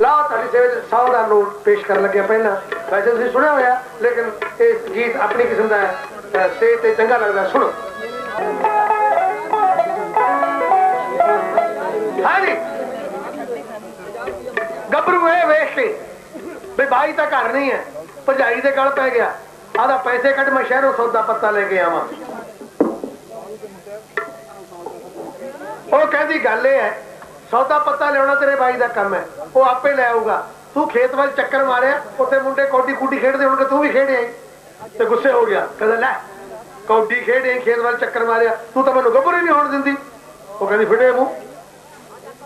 ਲਾਓ ਤੁਹਾਡੀ ਸੇਵਾ ਵਿੱਚ 100 ਦਾ ਨੋਟ ਪੇਸ਼ ਕਰਨ ਲੱਗਿਆ ਪਹਿਲਾਂ। ਵੈਸੇ ਤੁਸੀਂ ਸੁਣਿਆ ਹੋਇਆ, ਲੇਕਿਨ ਇਹ ਗੀਤ ਆਪਣੀ ਕਿਸਮ ਦਾ ਹੈ, ਅਹ ਤੇ ਚੰਗਾ ਲੱਗਦਾ, ਸੁਣੋ। ਹਾਂਜੀ। ਗੱਭਰੂ ਇਹ ਵੇਖ ਕੇ ਵੀ ਬਾਈ ਤਾਂ ਘਰ ਨਹੀਂ ਹੈ, ਭਰਜਾਈ ਦੇ ਗਲ ਪੈ ਗਿਆ। ਆਦਾ ਪੈਸੇ ਕੱਢ ਮੈਂ ਸ਼ਹਿਰੋਂ ਸੌਦਾ ਪੱਤਾ ਲੈ ਕੇ ਆਵਾਂ। ਉਹ ਕਹਿੰਦੀ ਗੱਲ ਇਹ ਹੈ ਸੌਦਾ ਪੱਤਾ ਲਿਆਉਣਾ ਤੇਰੇ ਬਾਈ ਦਾ ਕੰਮ ਹੈ। ਉਹ ਆਪੇ ਲੈ ਆਊਗਾ। ਤੂੰ ਖੇਤ ਵੱਲ ਚੱਕਰ ਮਾਰਿਆ, ਉੱਥੇ ਮੁੰਡੇ ਕੌਡੀ ਕੂਡੀ ਖੇਡਦੇ ਹੋਣਗੇ, ਤੂੰ ਵੀ ਖੇਡਿਆ ਈ। ਤੇ ਗੁੱਸੇ ਹੋ ਗਿਆ। ਕਹਿੰਦਾ, ਲੈ, ਕੌਡੀ ਖੇਡੇ, ਖੇਤ ਵੱਲ ਚੱਕਰ ਮਾਰਿਆ। ਤੂੰ ਤਾਂ ਮੈਨੂੰ ਗੱਭਰੂ ਹੀ ਨਹੀਂ ਹੋਣ ਦਿੰਦੀ। ਉਹ ਕਹਿੰਦੀ ਫਿੱਟੇ ਮੂੰਹ।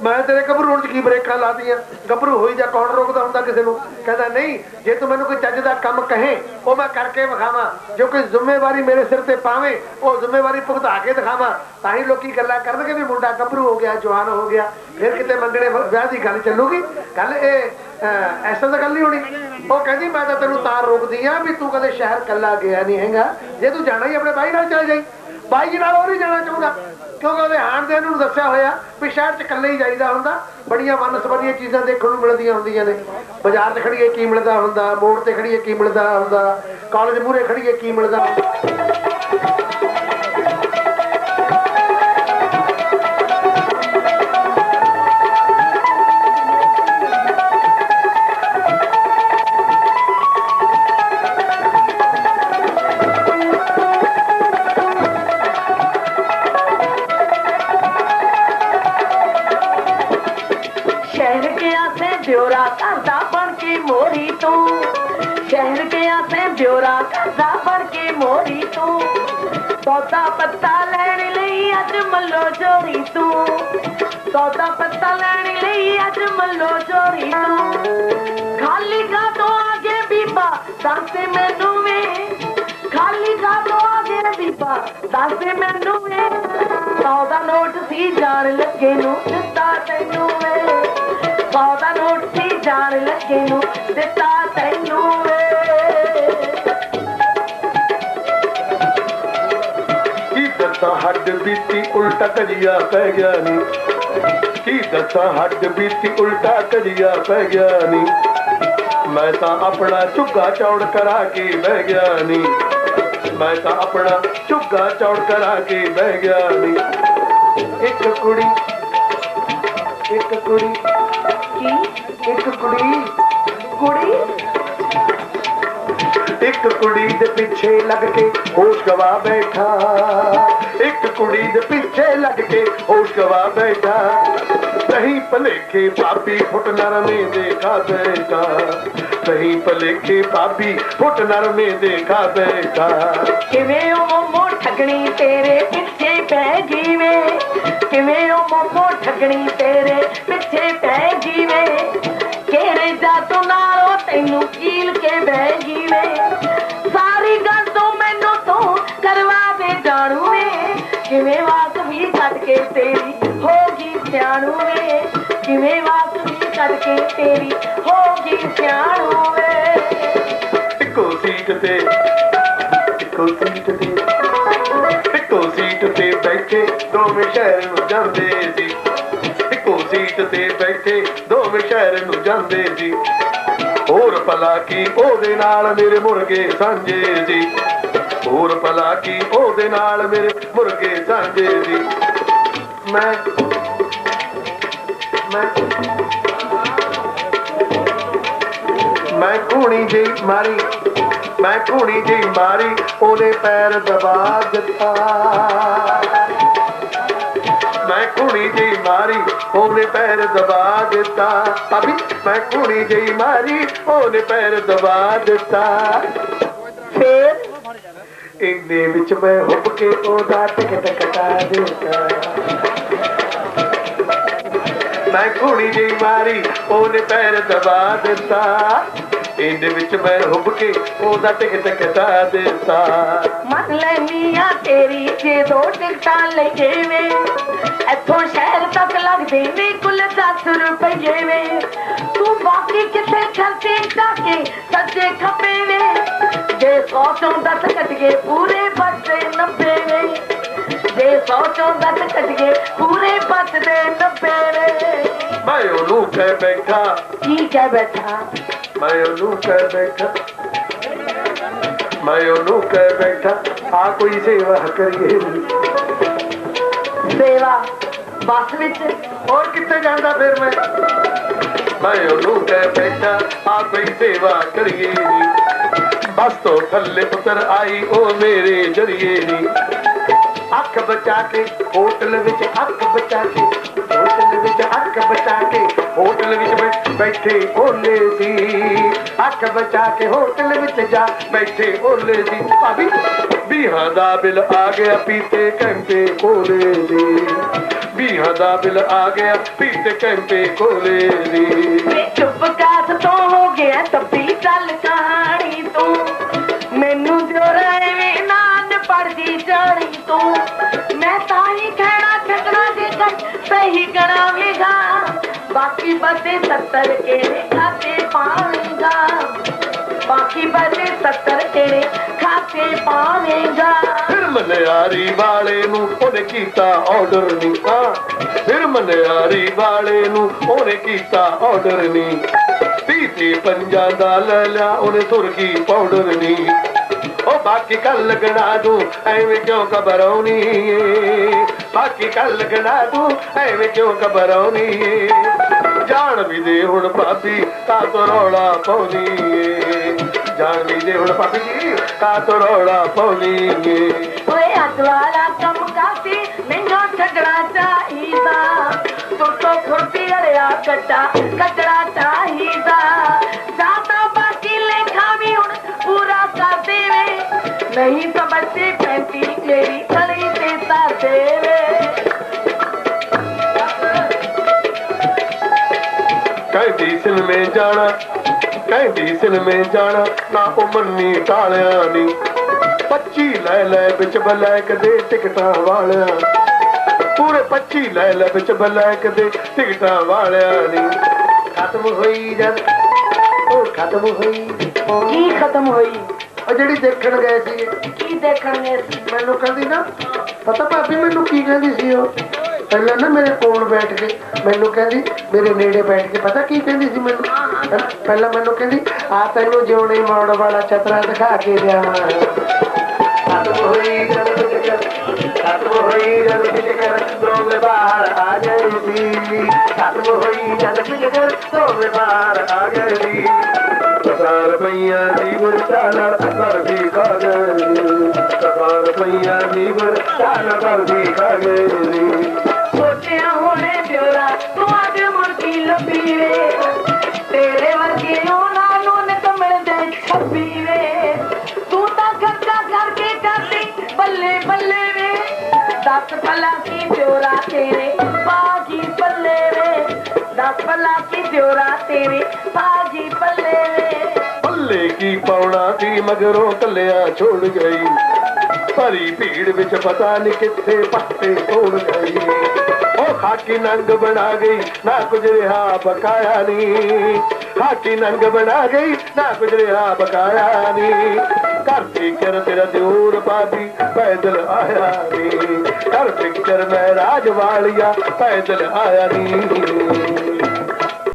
ਮੈਂ ਤੇਰੇ ਗੱਭਰੂ ਹੋਣ ਚ ਕੀ ਬ੍ਰੇਕਾਂ ਲਾਤੀਆਂ ਗੱਭਰੂ ਹੋਈ ਜਾਂ ਕੌਣ ਰੋਕਦਾ ਹੁੰਦਾ ਕਿਸੇ ਨੂੰ? ਕਹਿੰਦਾ ਨਹੀਂ ਜੇ ਤੂੰ ਮੈਨੂੰ ਕੋਈ ਚੱਜ ਦਾ ਕੰਮ ਕਹੇ ਉਹ ਮੈਂ ਕਰਕੇ ਵਿਖਾਵਾਂ। ਜੋ ਕੋਈ ਜ਼ਿੰਮੇਵਾਰੀ ਮੇਰੇ ਸਿਰ ਤੇ ਪਾਵੇਂ ਉਹ ਜ਼ਿੰਮੇਵਾਰੀ ਭੁਗਤਾ ਕੇ ਦਿਖਾਵਾਂ। ਤਾਂ ਹੀ ਲੋਕੀ ਗੱਲਾਂ ਕਰਨਗੇ ਵੀ ਮੁੰਡਾ ਗੱਭਰੂ ਹੋ ਗਿਆ ਜਵਾਨ ਹੋ ਗਿਆ। ਫਿਰ ਕਿਤੇ ਮੰਗਣੇ ਵਿਆਹ ਦੀ ਗੱਲ ਚੱਲੂਗੀ? ਗੱਲ ਇਹ ਅਹ, ਐਸਾ ਤਾਂ ਗੱਲ ਨਹੀਂ ਹੋਣੀ। ਉਹ ਕਹਿੰਦੀ ਮੈਂ ਤਾਂ ਤੈਨੂੰ ਤਾਂ ਰੋਕਦੀ ਆ ਵੀ ਤੂੰ ਕਦੇ ਸ਼ਹਿਰ ਕੱਲਾ ਗਿਆ ਨਹੀਂ ਹੈਗਾ। ਜੇ ਤੂੰ ਜਾਣਾ ਹੀ ਆਪਣੇ ਬਾਈ ਨਾਲ ਚੱਲ ਜਾਈ। ਬਾਈ ਜੀ ਨਾਲ ਉਹ ਨਹੀਂ ਜਾਣਾ ਚਾਹੁੰਦਾ। ਕਿਉਂਕਿ ਉਹਦੇ ਹਾਣ ਦੇ ਨੂੰ ਦੱਸਿਆ ਹੋਇਆ ਵੀ ਸ਼ਹਿਰ 'ਚ ਇਕੱਲੇ ਹੀ ਜਾਈਦਾ ਹੁੰਦਾ, ਬੜੀਆਂ ਵੰਨ-ਸਵੰਨੀਆਂ ਚੀਜ਼ਾਂ ਦੇਖਣ ਨੂੰ ਮਿਲਦੀਆਂ ਹੁੰਦੀਆਂ ਨੇ। ਬਾਜ਼ਾਰ ਚ ਖੜੀਏ ਕੀ ਮਿਲਦਾ ਹੁੰਦਾ, ਮੋੜ ਤੇ ਖੜੀਏ ਕੀ ਮਿਲਦਾ ਹੁੰਦਾ ਕਾਲਜ ਮੂਹਰੇ ਖੜੀਏ ਕੀ ਮਿਲਦਾ ਤੂੰ ਸ਼ਹਿਰ ਗਿਆ ਤੇ ਬਿਉਰਾ ਕਰਦਾ ਬਣ ਕੇ ਮੋਰੀ ਤੂੰ। ਸੌਦਾ ਪੱਤਾ ਲੈਣ ਲਈ ਅੱਜ ਮੱਲੋ ਜੋਰੀ ਤੂੰ। ਸੌਦਾ ਪੱਤਾ ਲੈਣ ਲਈ ਅੱਜ ਮੱਲੋ ਜੋਰੀ ਤੂੰ। ਖਾਲੀ ਕਾ ਤੋਂ ਆਗੇ ਬੀਬਾ, ਦੱਸ ਮੈਨੂੰ ਵੇ। ਖਾਲੀ ਕਾ ਤੋਂ ਆਗੇ ਬੀਬਾ, ਦੱਸ ਮੈਨੂੰ ਵੇ। ਸੌਦਾ ਨੋਟ ਸੀ ਜਾਣ ਲੱਗੇ ਨੂੰ ਦਿੱਤਾ ਤੈਨੂੰ ਵੇ। ਸੌਦਾ ਨੋਟ ਸੀ ਜਾਣ ਲੱਗੇ ਨੂੰ ਦਿੱਤਾ ਬੀਤੀ ਉਲਟਾ ਕਜੀਆ ਪੈ ਗਿਆ ਨੀ। ਕੀ ਦੱਸਾਂ ਹੱਡ ਬੀਤੀ ਉਲਟਾ ਕਜੀਆ ਪੈ ਗਿਆ ਨੀ। ਮੈਂ ਤਾਂ ਆਪਣਾ ਝੁੱਗਾ ਚੌੜ ਕਰਾ ਕੇ ਬਹਿ ਗਿਆ ਨੀ। ਮੈਂ ਤਾਂ ਆਪਣਾ ਝੁੱਗਾ ਚੌੜ ਕਰਾ ਕੇ ਬਹਿ ਗਿਆ ਨੀ। ਇੱਕ ਕੁੜੀ ਇੱਕ ਕੁੜੀ। ਕੀ? ਇੱਕ ਕੁੜੀ। ਕੁੜੀ? ਇੱਕ ਕੁੜੀ ਦੇ ਪਿੱਛੇ ਲੱਗ ਕੇ ਹੋਸ਼ ਗਵਾ ਬੈਠਾ। ਇੱਕ ਕੁੜੀ ਦੇ ਪਿੱਛੇ ਲੱਗ ਕੇ ਹੋਸ਼ ਗਵਾ ਬੈਠਾ। ਸਹੀ ਭਲੇਖੇ ਪਾਪੀ ਫੁੱਟ ਨਰਮੇ ਦੇਖਾ ਬੈਠਾ। ਸਹੀ ਭਲੇਖੇ ਪਾਪੀ ਫੁੱਟ ਨਰਮੇ ਦੇਖਾ ਬੈਠਾ। ਕਿਵੇਂ ਉਹ ਮੋਮੋ ਠਗਣੀ ਤੇਰੇ ਪਿੱਛੇ ਪੈ ਜੀਵੇ? ਕਿਵੇਂ ਉਹ ਮੋਮੋ ਠਗਣੀ ਤੇਰੇ ਪਿੱਛੇ ਪੈ ਗਈ ਵੇ ਕਿਹੜੇ ਜਾਦੂ ਨਾਲ ਤੈਨੂੰ ਕੀਲ ਕੇ ਬਹਿ ਜੀਵੇ? ਕੇ ਤੇਰੀ ਹੋ ਗਈ ਸਿਆਣੂ ਵੇ ਇੱਕੋ ਸੀਟ ਤੇ, ਇੱਕੋ ਸੀਟ ਤੇ, ਇੱਕੋ ਸੀਟ ਤੇ ਬੈਠੇ ਦੋਵੇਂ ਸ਼ਹਿਰ ਨੂੰ ਜਾਂਦੇ ਸੀ। ਇੱਕੋ ਸੀਟ ਤੇ ਬੈਠੇ ਦੋਵੇਂ ਸ਼ਹਿਰ ਨੂੰ ਜਾਂਦੇ ਸੀ। ਹੋਰ ਭਲਾ ਕੀ ਉਹਦੇ ਨਾਲ ਮੇਰੇ ਮੁਰਗੇ ਸਾਂਝੇ ਸੀ। ਹੋਰ ਭਲਾ ਕੀ ਉਹਦੇ ਨਾਲ ਮੇਰੇ ਮੁਰਗੇ ਸਾਂਝੇ ਸੀ। ਮੈਂ ਮੈਂ ਮੈਂ ਕੂਣੀ ਜੀ ਮਾਰੀ, ਮੈਂ ਕੂਣੀ ਜੀ ਮਾਰੀ, ਉਹਦੇ ਪੈਰ ਦਬਾ ਦਿੱਤਾ। ਮੈਂ ਕੂਣੀ ਜੀ ਮਾਰੀ ਉਹਨੇ ਪੈਰ ਦਬਾ ਦਿੱਤਾ। ਭਾਬੀ, ਮੈਂ ਕੂਣੀ ਜੀ ਮਾਰੀ ਉਹਨੇ ਪੈਰ ਦਬਾ ਦਿੱਤਾ। ਫੇਰ? ਇੰਨੇ ਵਿੱਚ ਮੈਂ ਹੁੱਬ ਕੇ ਉਹਦਾ ਟਿਕਟ ਕਟਾ ਦਿੱਤਾ। ਮੈਂ ਕੁੜੀ ਜਿਹੀ ਮਾਰੀ ਉਹਨੇ ਪੈਰ ਦਬਾ ਦਿੱਤਾ। ਇੰਨੇ ਵਿੱਚ ਮੈਂ ਹੁੱਬ ਕੇ ਉਹਦਾ ਟਿਕਟ ਕਟਾ ਦਿੱਤਾ। ਮੰਨ ਲੈਨੀ ਆ ਤੇਰੀ ਜੇ ਦੋ ਟਿਕਟਾਂ ਲਈਏ ਵੇ। ਇੱਥੋਂ ਸ਼ਹਿਰ ਤੱਕ ਲੱਗਦੇ ਨੇ ਕੁੱਲ 10 ਰੁਪਏ ਵੇ। ਤੂੰ ਬਾਕੀ ਕਿੱਥੇ ਖਰਚੇ ਕੇ ਸੱਜੇ ਖੱਬੇ ਵੇ? ਜੇ 100 ਚੋਂ 10 ਕੱਟ ਗਏ ਪੂਰੇ ਬਚਦੇ 90 ਵੇ। ਜੇ 100 ਚੋਂ 10 ਕੱਟ ਗਏ ਪੂਰੇ ਬਚਦੇ 90 ਵੇ। ਮੈਂ ਉਹਨੂੰ ਕਹਿ ਬੈਠਾ। ਕੀ ਕਹਿ ਬੈਠਾ? ਮੈਂ ਉਹਨੂੰ ਕਹਿ ਬੈਠਾ। ਮੈਂ ਉਹਨੂੰ ਕਹਿ ਬੈਠਾ ਆ ਕੋਈ ਸੇਵਾ ਕਰੀਏ। ਸੇਵਾ ਬੱਸ ਵਿੱਚ। ਹੋਰ ਕਿੱਥੇ ਜਾਂਦਾ ਫਿਰ ਮੈਂ? ਮੈਂ ਉਹਨੂੰ ਕਹਿ ਬੈਠਾ ਆ ਕੋਈ ਸੇਵਾ ਕਰੀਏ ਬਸ ਤੋਂ ਥੱਲੇ ਉਤਰ ਆਈ ਉਹ ਮੇਰੇ ਜਰੀਏ ਨੀ। ਅੱਖ ਬਚਾ ਕੇ ਹੋਟਲ ਵਿੱਚ ਅੱਖ ਬਚਾ ਕੇ। ਹੋਟਲ ਵਿੱਚ ਅੱਖ ਬਚਾ ਕੇ ਹੋਟਲ ਵਿੱਚ ਬੈਠੇ ਓਲੇ ਸੀ। ਅੱਖ ਬਚਾ ਕੇ ਹੋਟਲ ਵਿੱਚ ਜਾ ਬੈਠੇ ਓਲੇ ਸੀ ਭਾਬੀ। ਵੀਹਾਂ ਦਾ ਬਿੱਲ ਆ ਗਿਆ ਪੀਤੇ ਘੰਟੇ ਕੋਲੇ ਦੀ। ਵੀਹਾਂ ਦਾ ਬਿੱਲ ਆ ਗਿਆ ਪੀਤੇ ਘੰਟੇ ਕੋਲੇ ਦੀ। ਚੁੱਪ ਕਾਸ ਤੋਂ ਹੋ ਗਿਆ ਤੱਬੀ ਚੱਲ ਕਹਾਣੀ ਤੂੰ। ਮੈਨੂੰ ਦਿਓਰਾ ਐਵੇਂ ਨਾਨ ਪੜਦੀ ਜਾਣੀ ਤੂੰ। ਮੈਂ ਤਾਂ ਹੀ ਕਹਿਣਾ ਛੱਡਣਾ ਜੇ ਕਰ ਸਹੀ ਕਰਾਵੇਗਾ ਬਾਕੀ ਬਸੇ 70 ਕਿਹੜੇ ਖਾਤੇ ਖਾਤੇ ਪਾਵੇਂਗਾ। ਫਿਰ ਮਨਿਆਰੀ ਵਾਲੇ ਨੂੰ ਉਹਨੇ ਕੀਤਾ ਆਰਡਰ ਨਹੀਂ ਆ ਫਿਰ ਮਨਿਆਰੀ ਵਾਲੇ ਨੂੰ ਉਹਨੇ ਕੀਤਾ ਆਰਡਰ ਨਹੀਂ ਤੀਤੀ ਪੰਜਾਂ ਦਾ ਲੈ ਲਿਆ, ਉਹਨੇ ਸੁਰਖੀ ਪਾਊਡਰ ਨਹੀਂ ਉਹ ਬਾਕੀ ਕੱਲ ਲੱਗਣਾ ਤੂੰ, ਐਵੇਂ ਕਿਉਂ ਘਬਰਾਉਣੀ ਏ? ਬਾਕੀ ਕੱਲ ਲੱਗਣਾ ਤੂੰ, ਐਵੇਂ ਕਿਉਂ ਘਬਰਾਉਣੀ ਏ? ਜਾਣ ਵੀ ਦੇ ਹੁਣ ਭਾਬੀ, ਤਾਂ ਤੋ ਰੌਲਾ ਪਾਉਣੀ ਏ ਜਾਣ ਵੀ ਦੇ ਹੁਣ ਭਾਬੀ ਜੀ ਕਾ ਤੋ ਰੌਲਾ ਪਾਉਣੀ ਏ ਓਏ ਅੱਜ ਵਾਲਾ ਕੰਮ ਕਾਸੀ ਮੈਨੂੰ ਛੱਡਣਾ ਚਾਹੀਦਾ। ਤੁਰਤੋ ਖੁਰਪੀ ਅੜਿਆ ਕੱਟਾ ਕੱਟਣਾ ਚਾਹੀਦਾ। ਜਾਤਾ ਬਾਕੀ ਲੇਖਾ ਵੀ ਹੁਣ ਪੂਰਾ ਕਰ ਦੇਵੇ। ਨਹੀਂ ਤਾਂ ਬੱਚੇ ਪੈਂਤੀ ਮੇਰੀ ਥੜੀ ਤੇ ਧਰ ਦੇਵੇ। ਕਹਿੰਦੀ ਸਿਨਮੇ ਜਾਣਾ ਕਹਿੰਦੀ ਸਿਨਮੇ ਜਾਣਾ ਨਾ ਉਹ ਮੰਨੀ ਟਾਲਿਆ ਨਹੀਂ 25 ਲੈ ਲੈ ਵਿੱਚ ਬਲੈਕ ਦੇ ਟਿਕਟਾਂ ਵਾਲਿਆਂ ਪੂਰੇ 25 ਲੈ ਲੈ ਵਿੱਚ ਬਲੈਕ ਦੇ ਟਿਕਟਾਂ ਵਾਲਿਆਂ ਨਹੀਂ ਖਤਮ ਹੋਈ ਜਦ ਉਹ ਖਤਮ ਹੋਈ। ਕੀ ਖਤਮ ਹੋਈ? ਉਹ ਜਿਹੜੀ ਦੇਖਣ ਗਏ ਸੀ। ਕੀ ਦੇਖਣਗੇ ਮੈਨੂੰ ਕਹਿੰਦੀ ਨਾ ਪਤਾ ਭਾਬੀ ਮੈਨੂੰ ਕੀ ਕਹਿੰਦੀ ਸੀ ਉਹ? ਪਹਿਲਾਂ ਨਾ ਮੇਰੇ ਕੋਲ ਬੈਠ ਕੇ ਮੈਨੂੰ ਕਹਿੰਦੀ, ਮੇਰੇ ਨੇੜੇ ਬੈਠ ਕੇ, ਪਤਾ ਕੀ ਕਹਿੰਦੀ ਸੀ ਮੈਨੂੰ? ਪਹਿਲਾਂ ਮੈਨੂੰ ਕਹਿੰਦੀ, ਆ ਤੈਨੂੰ ਜਿਉਣੇ ਮੋੜ ਵਾਲਾ ਚਤਰਾ ਦਿਖਾ ਕੇ ਦਿਆਵਾਂ ਖਤਮ ਹੋਈ ਜਦ ਫਿਕਰ ਖਤਮ ਹੋਈ ਜਦ ਫਿਕਰ ਦੋਵੇਂ ਬਾਹਰ ਆ ਗਏ ਸੀ। ਖਤਮ ਹੋਈ ਜਦ ਫਿਕਰ ਦੋਵੇਂ ਬਾਹਰ ਆ ਗਏ ਸੀ। ਸਕਾਰ ਪਈਆਂ ਦੀ ਵਰਤਾਲ ਕਰ ਵੀ ਖਾ ਗਏ ਸਕਾਰ ਪਈਆਂ ਦੀ ਵਰਤਾਲ ਵੀ ਖਾ ਦੱਸ ਭਲਾ ਕੀ ਪਿਓਰਾ ਤੇਰੇ? ਬਾਗੀ ਬੱਲੇ ਵੇ ਦੱਸ ਭਲਾ ਕੀ ਪਿਓਰਾ ਤੇਰੇ? ਬਾਗੀ ਬੱਲੇ ਵੇ। ਪੱਲੇ ਕੀ ਪਾਉਣਾ ਸੀ ਮਗਰੋਂ ਕੱਲਿਆ ਛੋੜ ਗਈ। ਭਰੀ ਭੀੜ ਵਿੱਚ ਪਤਾ ਨਹੀਂ ਕਿੱਥੇ ਪੱਤੇ ਤੋੜ ਗਈ। ਉਹ ਖਾਕੀ ਨੰਗ ਬਣਾ ਗਈ, ਨਾ ਕੁਝ ਰਿਹਾ, ਬਕਾਇਆ ਨਹੀਂ ਖਾਕੀ ਨੰਗ ਬਣਾ ਗਈ, ਨਾ ਕੁਝ ਰਿਹਾ, ਬਕਾਇਆ ਨਹੀਂ ਘਰ ਫਿਕਰ ਤੇਰਾ ਦਿਉਰ ਬਾਬੀ ਪੈਦਲ ਆਇਆ ਨਹੀਂ ਘਰ ਪਿਕਚਰ ਮੈਂ ਰਾਜ ਵਾਲਿਆ ਪੈਦਲ ਆਇਆ ਨਹੀਂ